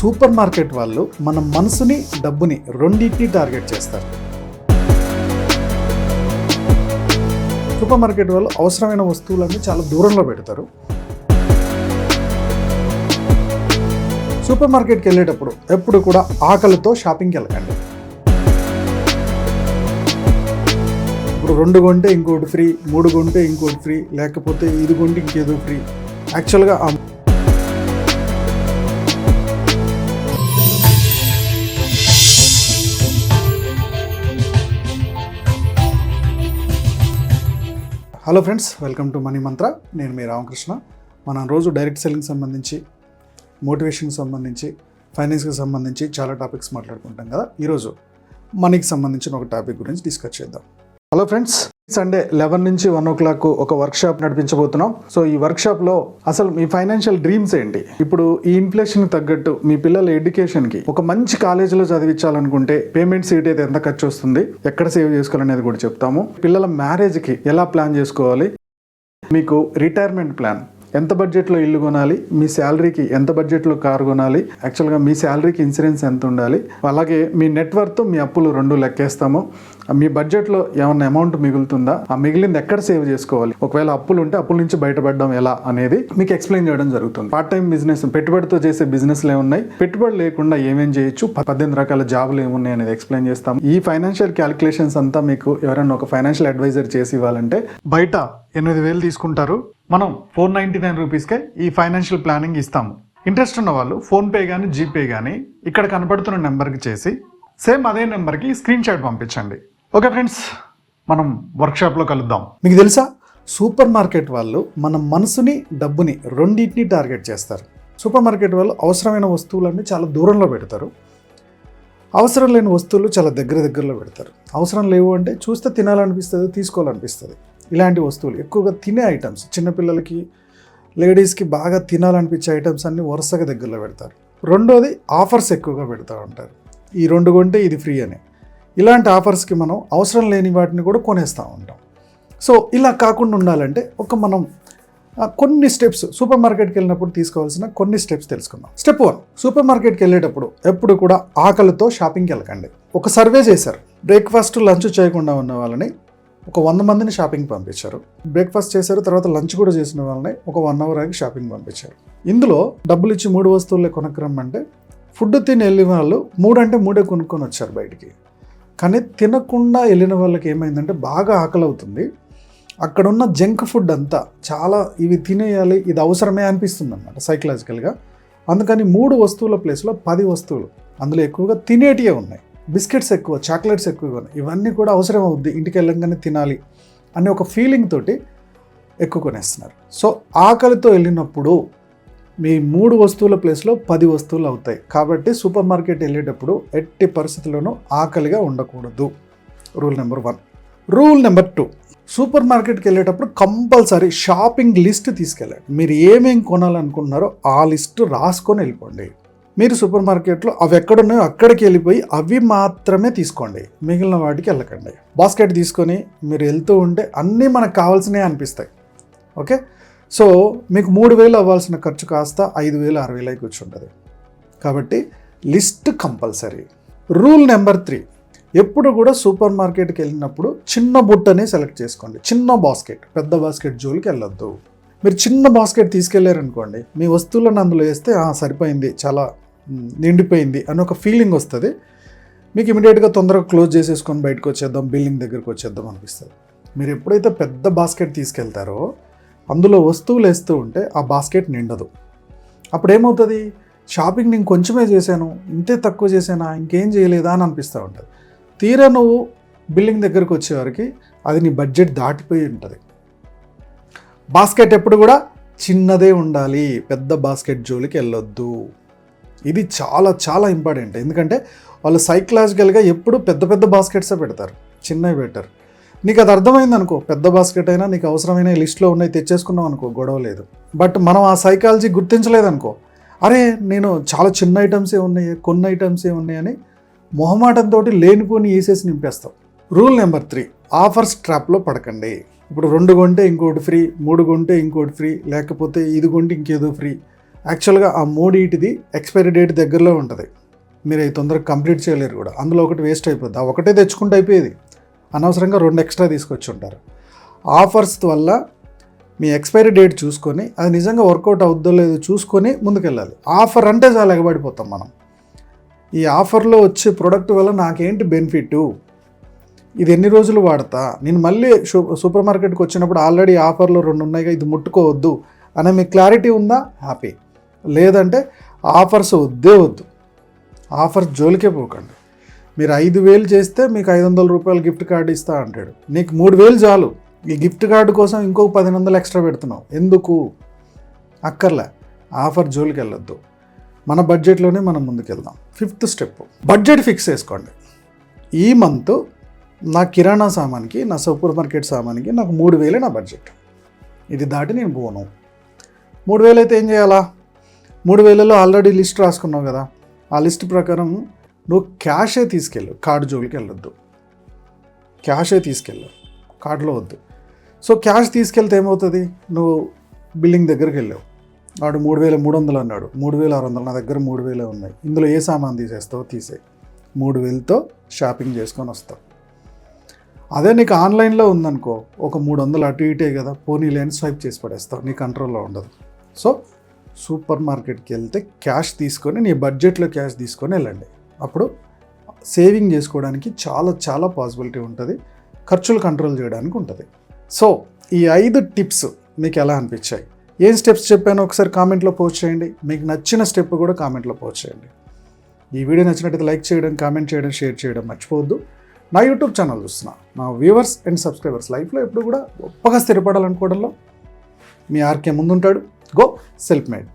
Super market వాళ్ళు మన మనసుని డబ్బుని రెండింటిని టార్గెట్ చేస్తారు. సూపర్ మార్కెట్ వాళ్ళు అవసరమైన వస్తువులన్నీ చాలా దూరంలో పెడతారు. సూపర్ మార్కెట్కి వెళ్ళేటప్పుడు ఎప్పుడు కూడా ఆకలితో షాపింగ్కి వెళ్ళకండి. ఇప్పుడు రెండు కొంటే ఇంకోటి ఫ్రీ మూడు కొంటే ఇంకోటి ఫ్రీ లేకపోతే ఇది కొంటే ఇంకేదో ఫ్రీ. యాక్చువల్గా hello friends welcome to Money Mantra. నేను మీ రామకృష్ణ. మనం రోజు డైరెక్ట్ సెల్లింగ్ సంబంధించి మోటివేషన్కి సంబంధించి ఫైనాన్స్కి సంబంధించి చాలా టాపిక్స్ మాట్లాడుకుంటాం కదా. ఈరోజు మనీకి సంబంధించిన ఒక టాపిక్ గురించి డిస్కస్ చేద్దాం. హలో ఫ్రెండ్స్ సండే లెవెన్ నుంచి వన్ ఓ క్లాక్ ఒక వర్క్ షాప్ నడిపించబోతున్నాం. సో ఈ వర్క్ షాప్లో అసలు మీ ఫైనాన్షియల్ డ్రీమ్స్ ఏంటి? ఇప్పుడు ఈ ఇన్ఫ్లేషన్ తగ్గట్టు మీ పిల్లల ఎడ్యుకేషన్కి ఒక మంచి కాలేజీలో చదివించాలనుకుంటే పేమెంట్ సీట్ అయితే ఎంత ఖర్చు వస్తుంది? ఎక్కడ సేవ్ చేసుకోవాలనేది కూడా చెప్తాము. పిల్లల మ్యారేజ్కి ఎలా ప్లాన్ చేసుకోవాలి? మీకు రిటైర్మెంట్ ప్లాన్ ఎంత బడ్జెట్లో ఇల్లు కొనాలి? మీ శాలరీకి ఎంత బడ్జెట్లో కారు కొనాలి? యాక్చువల్గా మీ శాలరీకి ఇన్సూరెన్స్ ఎంత ఉండాలి? అలాగే మీ నెట్వర్త్ మీ అప్పులు రెండు లెక్కేస్తాము. మీ బడ్జెట్లో ఏమన్నా అమౌంట్ మిగులుతుందా? ఆ మిగిలింది ఎక్కడ సేవ్ చేసుకోవాలి? ఒకవేళ అప్పులు ఉంటే అప్పుల నుంచి బయటపడడం ఎలా అనేది మీకు ఎక్స్ప్లెయిన్ చేయడం జరుగుతుంది. పార్ట్ టైం బిజినెస్ పెట్టుబడితో చేసే బిజినెస్లు ఏమున్నాయి పెట్టుబడి లేకుండా ఏమేం చేయొచ్చు? పద్దెనిమిది రకాల జాబులు ఏమున్నాయి అనేది ఎక్స్ప్లెయిన్ చేస్తాం ఈ ఫైనాన్షియల్ క్యాలిక్యులేషన్స్ అంతా మీకు ఎవరైనా ఒక ఫైనాన్షియల్ అడ్వైజర్ చేసి ఇవ్వాలంటే బయట ఎనిమిది వేలు తీసుకుంటారు. మనం ఫోర్ నైంటీ నైన్ రూపీస్కే ఈ ఫైనాన్షియల్ ప్లానింగ్ ఇస్తాము. ఇంట్రెస్ట్ ఉన్న వాళ్ళు ఫోన్పే కానీ జీపే కానీ ఇక్కడ కనపడుతున్న నెంబర్కి చేసి సేమ్ అదే నెంబర్కి స్క్రీన్ షాట్ పంపించండి. ఓకే ఫ్రెండ్స్ మనం వర్క్షాప్లో కలుద్దాం. మీకు తెలుసా? సూపర్ మార్కెట్ వాళ్ళు మన మనసుని డబ్బుని రెండింటిని టార్గెట్ చేస్తారు. సూపర్ మార్కెట్ వాళ్ళు అవసరమైన వస్తువులన్నీ చాలా దూరంలో పెడతారు. అవసరం లేని వస్తువులు చాలా దగ్గర దగ్గరలో పెడతారు. అవసరం లేవు అంటే చూస్తే తినాలనిపిస్తుంది తీసుకోవాలనిపిస్తుంది. ఇలాంటి వస్తువులు. ఎక్కువగా తినే ఐటమ్స్ చిన్నపిల్లలకి లేడీస్కి బాగా తినాలనిపించే ఐటమ్స్ అన్నీ వరుసగా దగ్గరలో పెడతారు. రెండోది ఆఫర్స్ ఎక్కువగా పెడతా ఉంటారు. ఈ రెండు కొంటే ఇది ఫ్రీ అని. ఇలాంటి ఆఫర్స్కి మనం అవసరం లేని వాటిని కూడా కొనేస్తూ ఉంటాం. సో ఇలా కాకుండా ఉండాలంటే ఒక మనం కొన్ని స్టెప్స్ సూపర్ మార్కెట్కి వెళ్ళినప్పుడు తీసుకోవాల్సిన కొన్ని స్టెప్స్ తెలుసుకుందాం. స్టెప్ వన్ సూపర్ మార్కెట్కి వెళ్ళేటప్పుడు ఎప్పుడు కూడా ఆకలితో షాపింగ్కి వెళ్ళకండి. ఒక సర్వే చేశారు. బ్రేక్ఫాస్ట్ లంచ్ చేయకుండా ఉన్న వాళ్ళని ఒక వంద మందిని షాపింగ్ పంపించారు. బ్రేక్ఫాస్ట్ చేశారు తర్వాత లంచ్ కూడా చేసిన వాళ్ళని ఒక వన్ అవర్ ఆగి షాపింగ్ పంపించారు. ఇందులో డబ్బులు ఇచ్చి మూడు వస్తువులే కొనక్కరమ్మంటే ఫుడ్ తిని వెళ్ళిన వాళ్ళు మూడంటే మూడే కొనుక్కొని వచ్చారు బయటికి. కానీ తినకుండా వెళ్ళిన వాళ్ళకి ఏమైందంటే బాగా ఆకలి అవుతుంది అక్కడ ఉన్న జంక్ ఫుడ్ అంతా చాలా ఇవి తినేయాలి ఇది అవసరమే అనిపిస్తుంది అనమాట సైకలాజికల్గా అందుకని మూడు వస్తువుల ప్లేస్లో పది వస్తువులు అందులో ఎక్కువగా తినేటివే ఉన్నాయి. బిస్కెట్స్ ఎక్కువ చాక్లెట్స్ ఎక్కువ ఇవ్వను. ఇవన్నీ కూడా అవసరం అవుద్ది ఇంటికి వెళ్ళంగానే తినాలి అనే ఒక ఫీలింగ్ తోటి ఎక్కువ కొనేస్తున్నారు. సో ఆకలితో వెళ్ళినప్పుడు మీ మూడు వస్తువుల ప్లేస్లో పది వస్తువులు అవుతాయి. కాబట్టి సూపర్ మార్కెట్ వెళ్ళేటప్పుడు ఎట్టి పరిస్థితుల్లోనూ ఆకలిగా ఉండకూడదు. Rule number one rule number two super మార్కెట్కి వెళ్ళేటప్పుడు కంపల్సరీ షాపింగ్ లిస్ట్ తీసుకెళ్ళండి. మీరు ఏమేమి కొనాలనుకుంటున్నారో ఆ లిస్ట్ రాసుకొని వెళ్ళిపోండి. మీరు సూపర్ మార్కెట్లో అవి ఎక్కడున్నాయో అక్కడికి వెళ్ళిపోయి అవి మాత్రమే తీసుకోండి. మిగిలిన వాటికి వెళ్ళకండి. బాస్కెట్ తీసుకొని మీరు వెళ్తూ ఉంటే అన్నీ మనకు కావాల్సినవి అనిపిస్తాయి. ఓకే? సో మీకు మూడు వేలు అవ్వాల్సిన ఖర్చు కాస్త ఐదు వేలు ఆరు వేలు అయి కూర్చుంటుంది. కాబట్టి list compulsory. Rule number three. ఎప్పుడు కూడా సూపర్ మార్కెట్కి వెళ్ళినప్పుడు చిన్న బుట్టనే సెలెక్ట్ చేసుకోండి. చిన్న బాస్కెట్ పెద్ద బాస్కెట్ జోలికి వెళ్ళొద్దు. మీరు చిన్న బాస్కెట్ తీసుకెళ్ళారనుకోండి మీ వస్తువులను అందులో వేస్తే సరిపోయింది చాలా నిండిపోయింది అని ఒక ఫీలింగ్ వస్తుంది. మీకు ఇమీడియట్గా తొందరగా క్లోజ్ చేసేసుకొని బయటకు వచ్చేద్దాం బిల్డింగ్ దగ్గరకు వచ్చేద్దాం అనిపిస్తుంది. మీరు ఎప్పుడైతే పెద్ద బాస్కెట్ తీసుకెళ్తారో అందులో వస్తువులు వేస్తూ ఉంటే ఆ బాస్కెట్ నిండదు. అప్పుడు ఏమవుతుంది? షాపింగ్ నేను కొంచెమే చేశాను ఇంతే తక్కువ చేశానా ఇంకేం చేయలేదా అని అనిపిస్తూ ఉంటుంది. తీరా నువ్వు బిల్డింగ్ దగ్గరకు వచ్చేవారికి అది నీ బడ్జెట్ దాటిపోయి ఉంటుంది. బాస్కెట్ ఎప్పుడు కూడా చిన్నదే ఉండాలి. పెద్ద బాస్కెట్ జోలికి వెళ్ళొద్దు. ఇది చాలా చాలా ఇంపార్టెంట్ ఎందుకంటే వాళ్ళు సైకలాజికల్గా ఎప్పుడు పెద్ద పెద్ద బాస్కెట్సే పెడతారు. చిన్నవి పెట్టారు. నీకు అది అర్థమైంది అనుకో. పెద్ద బాస్కెట్ అయినా నీకు అవసరమైన లిస్ట్లో ఉన్నాయి తెచ్చేసుకున్నావు అనుకో. గొడవ లేదు. బట్ మనం ఆ సైకాలజీ గుర్తించలేదనుకో అరే నేను చాలా చిన్న ఐటమ్సే ఉన్నాయి కొన్ని ఐటమ్సే ఉన్నాయని మొహమాటంతో లేనిపోని వేసేసి నింపేస్తాం. రూల్ నెంబర్ త్రీ ఆఫర్స్ ట్రాప్లో పడకండి. ఇప్పుడు రెండు కొంటే ఇంకోటి ఫ్రీ మూడు కొంటే ఇంకోటి ఫ్రీ లేకపోతే ఇది కొంటే ఇంకేదో ఫ్రీ యాక్చువల్గా ఆ మూడింటిది ఎక్స్పైరీ డేట్ దగ్గరలో ఉంటుంది. మీరు అవి తొందరగా కంప్లీట్ చేయలేరు కూడా. అందులో ఒకటి వేస్ట్ అయిపోద్ది. ఆ ఒకటే తెచ్చుకుంటే అయిపోయేది. అనవసరంగా రెండు ఎక్స్ట్రా తీసుకొచ్చి ఉంటారు ఆఫర్స్ వల్ల మీ ఎక్స్పైరీ డేట్ చూసుకొని అది నిజంగా వర్కౌట్ అవుద్దో లేదో చూసుకొని ముందుకెళ్ళాలి. ఆఫర్ అంటే చాలా ఎగబడిపోతాం మనం. ఈ ఆఫర్లో వచ్చే ప్రోడక్ట్ వల్ల నాకేంటి బెనిఫిట్ ఇది ఎన్ని రోజులు వాడతా? నేను మళ్ళీ సూపర్ మార్కెట్కి వచ్చినప్పుడు ఆల్రెడీ ఆఫర్లో రెండు ఉన్నాయిగా ఇది ముట్టుకోవద్దు అనే మీకు క్లారిటీ ఉందా? హ్యాపీ లేదంటే ఆఫర్స్ వద్దే వద్దు. ఆఫర్స్ జోలికే పోకండి. మీరు ఐదు వేలు చేస్తే మీకు ఐదు వందల రూపాయలు గిఫ్ట్ కార్డు ఇస్తా అంటాడు. నీకు మూడు వేలు చాలు. ఈ గిఫ్ట్ కార్డు కోసం ఇంకొక పది వందలు ఎక్స్ట్రా పెడుతున్నావు. ఎందుకు? అక్కర్లే. ఆఫర్ జోలికి వెళ్ళొద్దు. మన బడ్జెట్లోనే మనం ముందుకెళ్దాం. Fifth step. బడ్జెట్ ఫిక్స్ చేసుకోండి. ఈ మంత్ నా కిరాణా సామాన్కి నా సూపర్ మార్కెట్ సామాన్కి నాకు మూడు వేలే నా బడ్జెట్. ఇది దాటి నేను పోను. మూడు వేలు అయితే ఏం చేయాలా? మూడు వేలలో ఆల్రెడీ లిస్ట్ రాసుకున్నావు కదా. ఆ లిస్ట్ ప్రకారం నువ్వు క్యాషే తీసుకెళ్ళు. కార్డు జోలికి వెళ్ళొద్దు. క్యాషే తీసుకెళ్ళు. కార్డులో వద్దు. సో క్యాష్ తీసుకెళ్తే ఏమవుతుంది? నువ్వు బిల్డింగ్ దగ్గరికి వెళ్ళావు. వాడు మూడు వేల మూడు వందలు అన్నాడు. మూడు వేల ఆరు వందలు. నా దగ్గర మూడు వేలే ఉన్నాయి. ఇందులో ఏ సామాన్ తీసేస్తావో తీసేయి మూడు వేలతో షాపింగ్ చేసుకొని వస్తావు. అదే నీకు ఆన్లైన్లో ఉందనుకో ఒక మూడు వందలు అటు ఇటే కదా పోనీ లేని స్వైప్ చేసి పడేస్తావు. నీ కంట్రోల్లో ఉండదు. సో సూపర్ మార్కెట్కి వెళ్తే క్యాష్ తీసుకొని నీ బడ్జెట్లో క్యాష్ తీసుకొని వెళ్ళండి. అప్పుడు సేవింగ్ చేసుకోవడానికి చాలా చాలా పాసిబిలిటీ ఉంటుంది. ఖర్చులు కంట్రోల్ చేయడానికి ఉంటుంది. సో ఈ ఐదు టిప్స్ మీకు ఎలా అనిపించాయి? ఏం స్టెప్స్ చెప్పానో ఒకసారి కామెంట్లో పోస్ట్ చేయండి. మీకు నచ్చిన స్టెప్ కూడా కామెంట్లో పోస్ట్ చేయండి. ఈ వీడియో నచ్చినట్టయితే లైక్ చేయడం కామెంట్ చేయడం షేర్ చేయడం మర్చిపోవద్దు. నా యూట్యూబ్ ఛానల్ చూస్తున్నా నా వ్యూవర్స్ అండ్ సబ్స్క్రైబర్స్ లైఫ్లో ఎప్పుడు కూడా గొప్పగా స్థిరపడాలనుకోవడంలో మీ ఆర్కే ముందుంటాడు. go self-made.